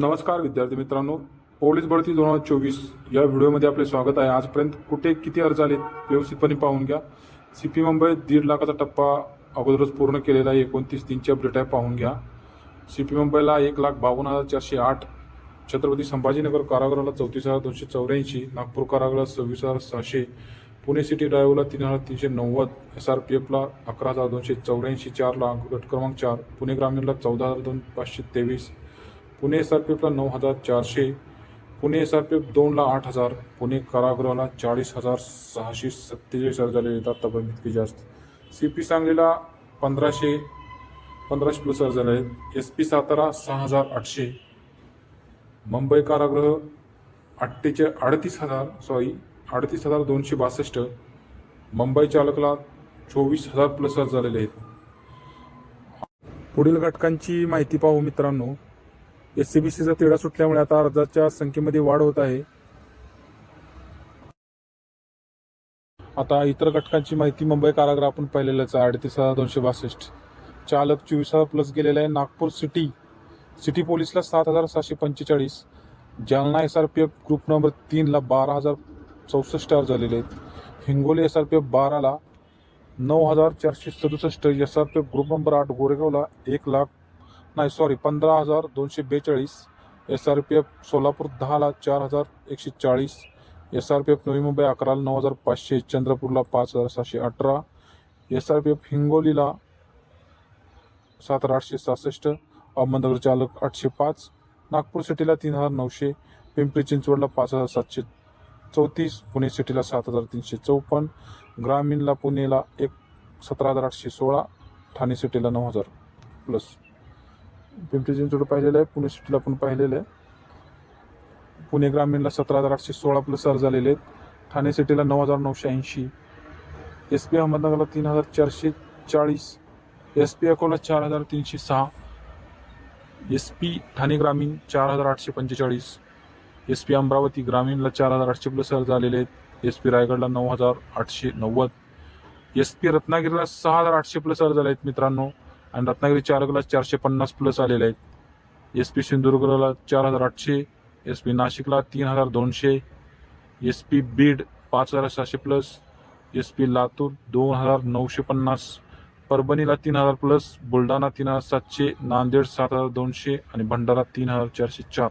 नमस्कार विद्यार्थी मित्रांनो. पोलीस भरती दोन हजार चोवीस या व्हिडिओमध्ये आपले स्वागत आहे. आजपर्यंत कुठे किती अर्ज आले व्यवस्थितपणे पाहून घ्या. सी पी मुंबई दीड लाखाचा टप्पा अगोदरच पूर्ण केलेला आहे. एकोणतीस तीनची अपडेट आहे पाहून घ्या. सी पी मुंबईला एक लाख बावन्न हजार चारशे आठ छत्रपती संभाजीनगर कारागृहाला चौतीस हजार दोनशे चौऱ्याऐंशी नागपूर कारागृहाला सव्वीस हजार सहाशे पुणे सिटी ड्रायव्हरला तीन हजार तीनशे नव्वद एस आर पी एफला अकरा हजार दोनशे चौऱ्याऐंशी चार लाख गट क्रमांक चार पुणे ग्रामीणला चौदा हजार दोन पाचशे तेवीस पुणे एसआरपीएफला नऊ हजार चारशे पुणे एसआरपीएफ दोनला आठ हजार पुणे कारागृहाला चाळीस हजार सहाशे सत्तेचाळीस हजार झालेले आहेत. आत्तापर्यंत इतके जास्त. सी पी सांगलीला पंधराशे पंधराशे प्लस अर्ज झाले आहेत. एस पी सातारा सहा हजार आठशे. मुंबई कारागृह अठ्ठेचे अडतीस हजार सॉरी अडतीस हजार दोनशे बासष्ट. मुंबई चालकला चोवीस हजार प्लस झालेले आहेत. पुढील घटकांची माहिती पाहू मित्रांनो. एस सी बी सीचा तिढा सुटल्यामुळे आता अर्जाच्या संख्येमध्ये वाढ होत आहे. आता इतर घटकांची माहिती मुंबई कारागृह आपण पाहिलेलंच आहे. अडतीस हजार दोनशे बासष्ट. चालक चोवीस हजार प्लस गेलेला आहे. नागपूर सिटी सिटी पोलीसला सात हजार सहाशे पंचेचाळीस. Jalna S R P F group number तीनला बारा हजार चौसष्ट अर्ज झालेले आहेत. Hingoli S R P F बाराला नऊ हजार चारशे सदुसष्ट. S R P F group number आठ गोरेगावला एक लाख नाही सॉरी पंधरा हजार दोनशे बेचाळीस S R P F Solapur दहाला चार हजार एकशे चाळीस S R P F Navi Mumbai अकराला नऊ हजार पाचशे चंद्रपूरला पाच हजार सहाशे अठरा एस आर पी एफ हिंगोलीला सात हजार आठशे सहासष्ट अहमदनगर चालक आठशे पाच नागपूर सिटीला तीन हजार नऊशे पिंपरी चिंचवडला पाच हजार सातशे चौतीस पुणे सिटीला सात हजार तीनशे चौपन्न ग्रामीणला पुणेला एक सतरा हजार आठशे सोळा ठाणे सिटीला नऊ हजार प्लस पिंपरी चिंचवड पाहिलेलं आहे. पुणे सिटीला पण पाहिलेलं आहे. पुणे ग्रामीणला सतरा हजार आठशे सोळा प्लस अर्ज झालेले आहेत. ठाणे सिटीला नऊ हजार नऊशे ऐंशी. एस पी अहमदनगरला तीन हजार चारशे चाळीस. एस पी अकोला चार हजार तीनशे सहा. एस पी ठाणे ग्रामीण चार हजार आठशे पंचेचाळीस. एस पी अमरावती ग्रामीणला चार हजार आठशे प्लस अर्ज आलेले आहेत. एस पी रायगडला नऊ हजार आठशे नव्वद. एस पी रत्नागिरीला सहा हजार आठशे प्लस अर्ज आले आहेत मित्रांनो. आणि रत्नागिरी चारकला चारशे पन्नास प्लस आलेले आहेत. एस पी सिंधुदुर्गला चार हजार आठशे एस पी नाशिकला तीन हजार दोनशे एस पी बीड पाच हजार सहाशे प्लस एस पी लातूर दोन हजार नऊशे पन्नास परभणीला तीन हजार प्लस बुलढाणा तीन हजार सातशे नांदेड सात हजार दोनशे आणि भंडारा तीन हजार चारशे चार.